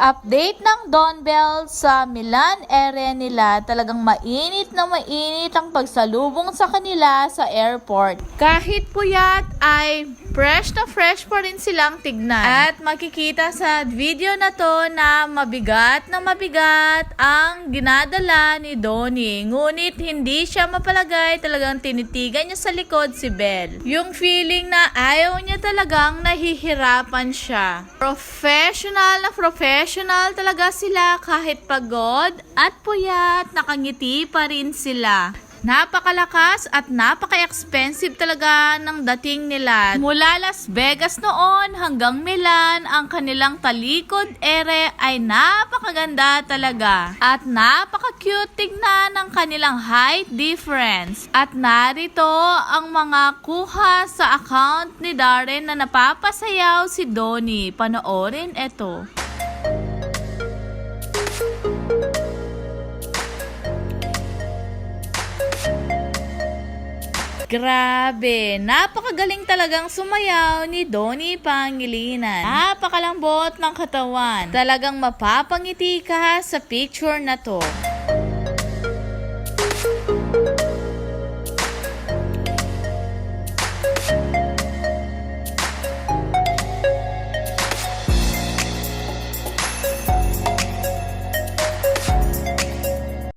Update ng Don Bell sa Milan area nila, talagang mainit na mainit ang pagsalubong sa kanila sa airport. Kahit puyat ay fresh na fresh pa rin silang tignan. At makikita sa video na to na mabigat na mabigat ang ginadala ni Donnie. Ngunit hindi siya mapalagay, talagang tinitigan niya sa likod si Belle. Yung feeling na ayaw niya talagang nahihirapan siya. Professional na professional talaga sila kahit pagod at puyat, nakangiti pa rin sila. Napakalakas at napaka-expensive talaga ng dating nila. Mula Las Vegas noon hanggang Milan, ang kanilang talikod ere ay napakaganda talaga. At napaka-cute tignan ng kanilang height difference. At narito ang mga kuha sa account ni Darren na napapasayaw si Donnie. Panoorin ito. Grabe, napakagaling talagang sumayaw ni Donnie Pangilinan. Napakalambot ng katawan. Talagang mapapangiti ka sa picture na to.